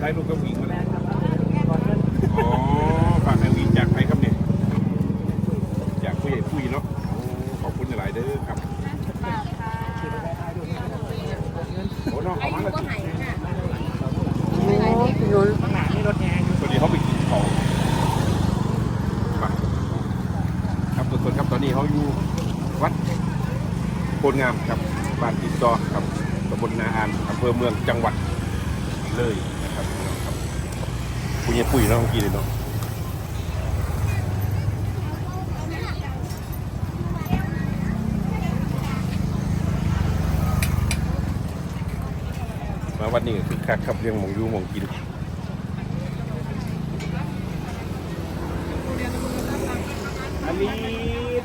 ถ่ายรูปกับผู้หญิงมาแล้วอ๋อฝากแม่วีจากใครครับเนี่ยจากผู้ใหญ่ผู้ใหญ่เนาะโอ้ขอบคุณหลายเด้อครับโอ้น้องเขามาแล้วสิโอ้พี่นุ่นสวัสดีเขาไปกินของไปครับทุกคนครับตอนนี้เขาอยู่วัดโพนงามครับบ้านติดต่อครับตำบลนาอานอำเภอเมืองจังหวัดเลย ผู้ใหญ่ปุ๋ยเนาะเมื่อกี้เลยเนาะมาวันนี้ก็คือคักครับเรื่องหมองอยูหมองกินอลีด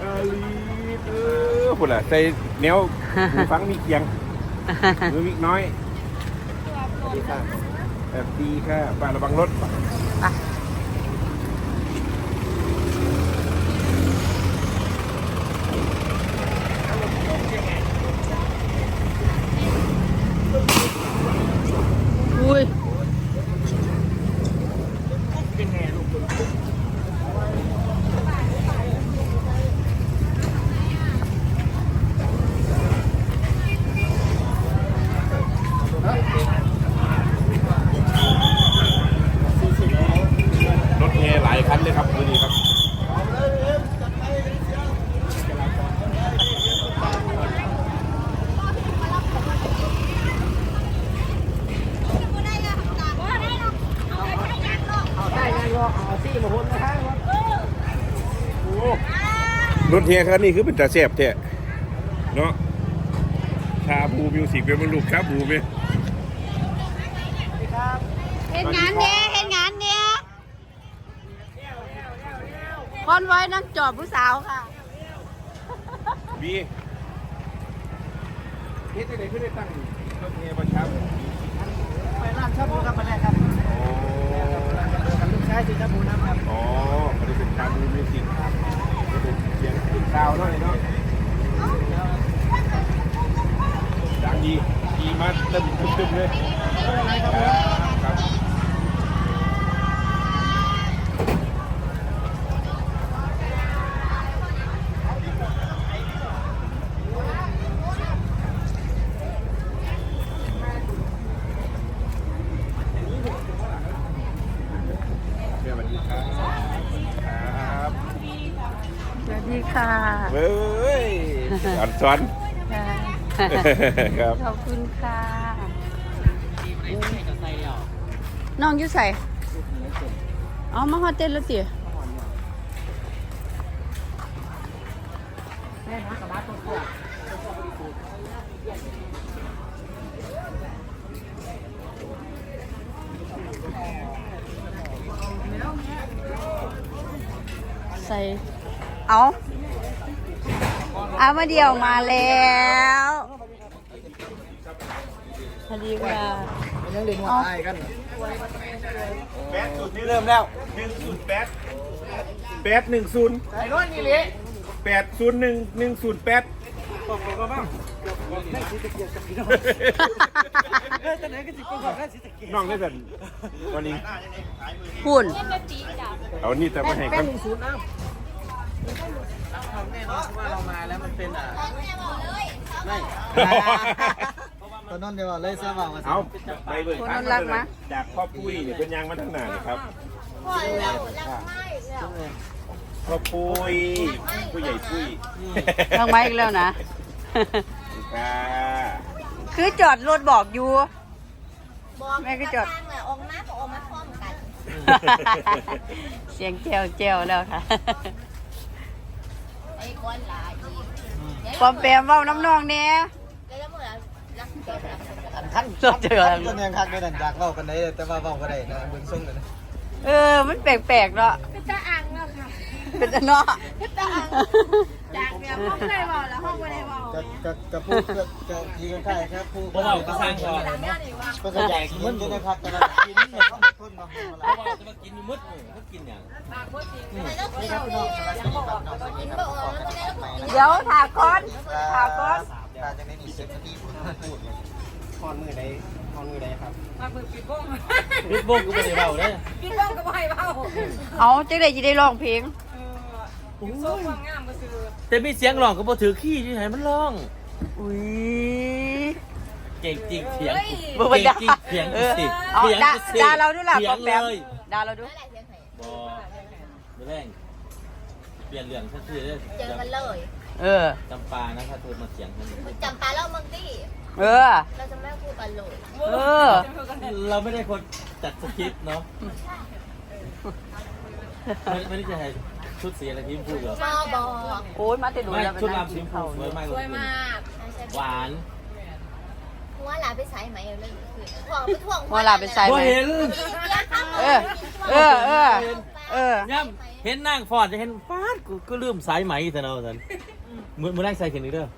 อลีดเออพุ่นล่ะใส่แนวหูฟังมีเกียงมือวิกน้อยสวัสดีค่ะ แบบดีค่ะป้าระวังรถ ไป อุ้ย รถแห่หลายคันเลยครับดูดีครับ รถแห่คันนี้คือเป็นตาแซ่บแท้เนาะชาบูมิวสิกเป็นมันลูกชาบูไหมเห็นงานเนี้ยเห็นงานเนี้ยคอนไว้นั่งจอบผู้สาวค่ะบีเฮ็ดจังได๋คือได้ตั้งรถแห่ประชาบูไปร้านชาบูครับมาแรกครับอ๋อลูกชายชื่อชาบูน้ำครับอ๋อมันเป็นชาบูมิวสิกครับเป็นเสียง ติดซาวหน่อยเนาะดังดีดีมากเต็มตึ้มๆเลยครับ สวัสดีครับ ครับ สวัสดี ค่ะเฮ้ยอันซอนครับขอบคุณค่ะน้องอยู่ใส่เอามาฮอดเต้นแล้วสิแม่นะกับร้านต้นกล้วยใส่เอาเอามาเดียวมาแล้วสวัสดีค่ะมันยังเรียนว่าอายกันแปดศูนย์นี่เริ่มแล้วหนึ่งศูนย์แปดแปดหนึ่งศูนย์ไอ้ร้อนนี่เลยแปดศูนย์หนึ่งหนึ่งศูนย์แปดบอกก็บ้างนั่งสีตะเกียบกับพี่น้องเออตอนไหนก็จิบกองนั่งสีตะเกียบน้องได้แบบวันนี้หุ่นเอานี่แต่มาให้แป้กังน หนึ่งศูนย์น้ำแน่นอนว่าเรามาแล้วมันเป็นอะไม่ตอนนั้นเดี๋ยวเลยเสื้อผ้ามาเอาไปเบิกคนนั้นรักมะจากพ่อปุ้ยเนี่ยเป็นยางมาทั้งหนาเลยครับพ่อปุ้ยผู้ใหญ่ปุ้ยต้องมาอีกแล้วนะ ค่ะคือจอดรถบอกอยู่บอกแม่ก็จดทางเลยออกมาก็ออกมาพร้อมกัน เสียงเจวเจวแล้วค่ะไอ้ ก้อนหลายอีกปอมแปมเว้าน้ำนองเนี่ยแล้วเมื่อรักเจ้ารักท่านเราเจอต้นยังคักเลยนั่นอยากเล่ากันได้แต่ว่าเล่าก็ได้นะเบื้องส่งเลยนะเออ มันแปลกๆเนาะ เป็นตาอ่างแล้วค่ะเป็นอันเนาะ เป็นตาอ่างจากเนี่ยห้องไหนบอกแล้วห้องไหนบอกกับกับกับผู้กับกับทีกันใกล้ครับผู้ก็เราก็สร้างก่อนจากเนี่ยนี่ว่าก็ขยายกินมันอยู่นะครับแต่ละกินเนี่ยต้องมาทนมาเพราะว่าจะมากินอยู่มืดเลยก็กินอย่างแต่แล้วเที่ยวเนี่ยยังบอกว่ากินบ่ออก เดี๋ยวถาก้อนถาก้อนถ้าจะไม่มีเซ็กซี่พูดพรมือใดพรมือใดครับปิดวงกูไม่ได้เบาเด้อเอาจังได๋สิได้ร้องเพลงแต่มีเสียงร้องก็บ่ถือขี้ที่ไหนมันร้อง อุ้ยเก่งจริงเสียงบ่บ่เก่งด่าจริงเสียงเอกูอสิเอาเสียงด่ากูสิด่าเราดูล่ะเสีปยองมแปเลมยด่าเราดูนั่นแหละเสียงไห้บ่ไม่แรงเปลี่ยนเรื่องทันทีเลยเจอกันเลย เออ จำปานะถ้าเธอมาเสียงทันทีจำปาเล่ามังตี้ เออ เราจะไม่พูดกันเลยเออ เราไม่ได้คนจัดสคริปต์เนาะไม่ไม่ได้จะให้ชุดสีอะไรที่พูดเหรอมอบอกโอ้ยมาแต่ดูไม่แล้วชุดนั่งรำกิสีนชมพูข้าวสวยมากสวยมาก หวานหัวหลาไปใส่ไหมเอาเลยคือถ่วงไปถ่วงหัวลาไปใส่บ่เห็นเออ เออ เออ เออย่ำเห็นนั่งฟอดจะเห็นป๊าดกูก็ลืมสายไหมแต่เนาะสัน มือมือแรกใส่เข็นอีกเด้อ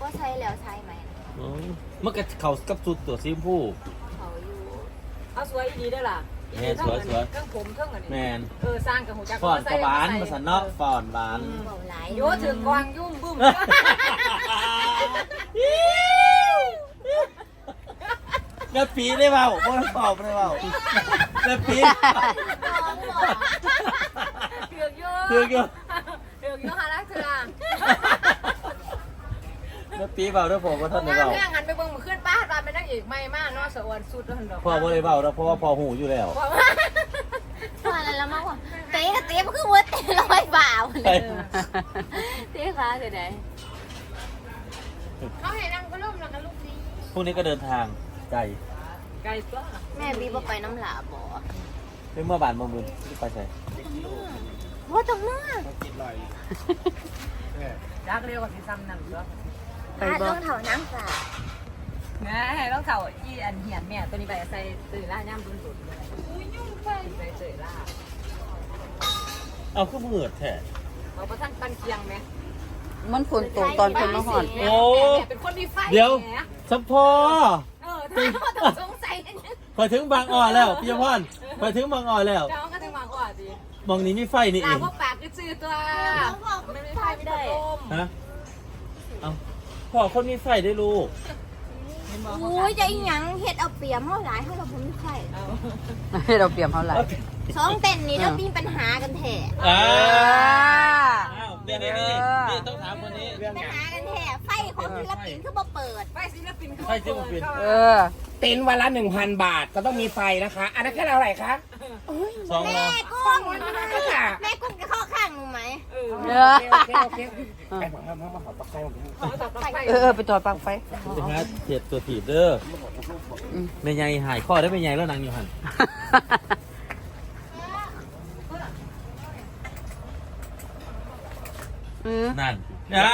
ว่าใช้แล้วใช้ไหมอ๋อมันก็เข่ากับสุดตัวสีชมพู เขาอยู่เอาสวยอีดีได้อล่ะแม่สวยสวยเครื่องผมเครื่องอันแมนี้นเออสร้างกับหูจักฟอนกระบานมาสันเนาะฟอนบาน เบาไหลโยถึงกวางยุ่มบุ้มแม่ปีได้เปล่าบ่ได้เปล่าบ่ได้เปล่าแม่ปีเถือกโยเถือกอยู่เถือกโยฮารักเถือ กแม่ปีเปล่าเด้อผมว่าท่านได้งานเปล่าแม่งหันไปเบิ่งมือขึ้นป้าตาเป็นนักเอกใหม่มากเนาะสวรรค์สุดแล้วหันดอกพ่อบ่ได้เปล่าแล้วเพราะว่าพ่อหูอยู่แล้วว่าว่าว่าอะไรแล้วมากกว่าเตะกับเตะมันคือวัวเตะลอยบ่าวเลยเตะขาเสียดายเขาให้นั่งก็ล่มแล้วก็ลูกดีพรุ่งนี้ก็เดินทางไกลไกลตัวแม่บีบไปน้ำหลาบ่เป็นเมื่อบานมาบุญไปใส่ว่าตรงนั้นรักเรียวกับสีซ้ำนั่นตัว ไปอาบ่ต้องเถาน้ำสาแม่ต้องเข่าอีอันเหียนแม่ตัวนี้ไปใส่ตื่นล่าย่ำดุนดุนเลยอุ้ยยุ่งไปใส่เจยล่าเอาขึ้นเหมือดแท้เอาประทังตันเคียงไหมมันฝนตกตอนเพิ่นมาหอดโอ้ เป็นคนมีไฟเดี๋ยวแหมสัมพอเออถ้าเขาต้องสงสัยเนี่ยไปถึงบางอ่อนแล้วพี่พรไปถึงบางอ่อนแล้วเจ้าก็ถึงมากกว่าดิมองนี้มีไฟนี่เอลางพวกปากก็ซื้อตัวไม่มีไฟไม่ได้ฮะเอา พ่อคนมีไฟได้ลูกอุ้ยจะอีหยังเฮ็ดเอาเปรียบเฮาหลายเฮาเราบ่มีใครให้เราเปรียบเท่าไหร่สองเต้นนี่แล้วมีปัญหากันแท้อ้าอ่าวนี่นี่นี่นี่ต้องถามคนนี้ปัญหากันแท้ไฟของศิลปินคือบ่เปิด ไฟศิลปินเขาไฟศิลปินเออ เต็นท์วันละ1,000บาทก็ต้องมีไฟนะคะ อันนั้นแค่เท่าไหร่คะสองแม่ล้อกุ้งแม่กุ้ง เออเอโออเคโอเคโอเคไปผมทำมาขอปักไฟผมเขาตัดไฟเออเออไปถอดปลั๊กไฟจะหาเจ็ดตัวถีบเด้ออืมแม่ใหญ่หายข้อได้แม่ใหญ่แล้วนางอยู่หันเออนั่นอ่า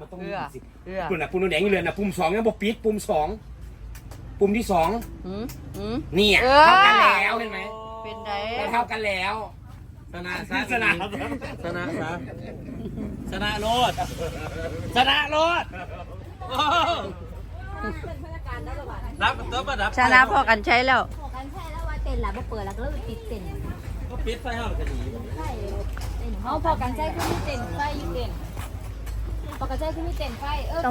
มันต้องเอมีอสิเออปุ่มน่ะปุ่มแดงอยู่เลยนะปุ่มสองยังบอกปิดปุ่มสองปุ่มที่สองอืมอืม เนี่ยเออ เท่ากันแล้วเห็นไหมเป็นไดเราเท่ากันแล้ว ชนะซะชนะชนะซะชนะโลดชนะโลดโอ้รับตัวประดับชนะพอกันใช้แล้วพอกันใช่แล้วว่าเต้นล่ะบ่เปิดแล้วก็เลยปิดเต้นก็ปิดไฟห้องกันหนีใช่เต้นเขาพอกันใช้คือมีเต็นไฟอยู่เต็นพอกันใช้คือมีเต็นไฟเออไฟ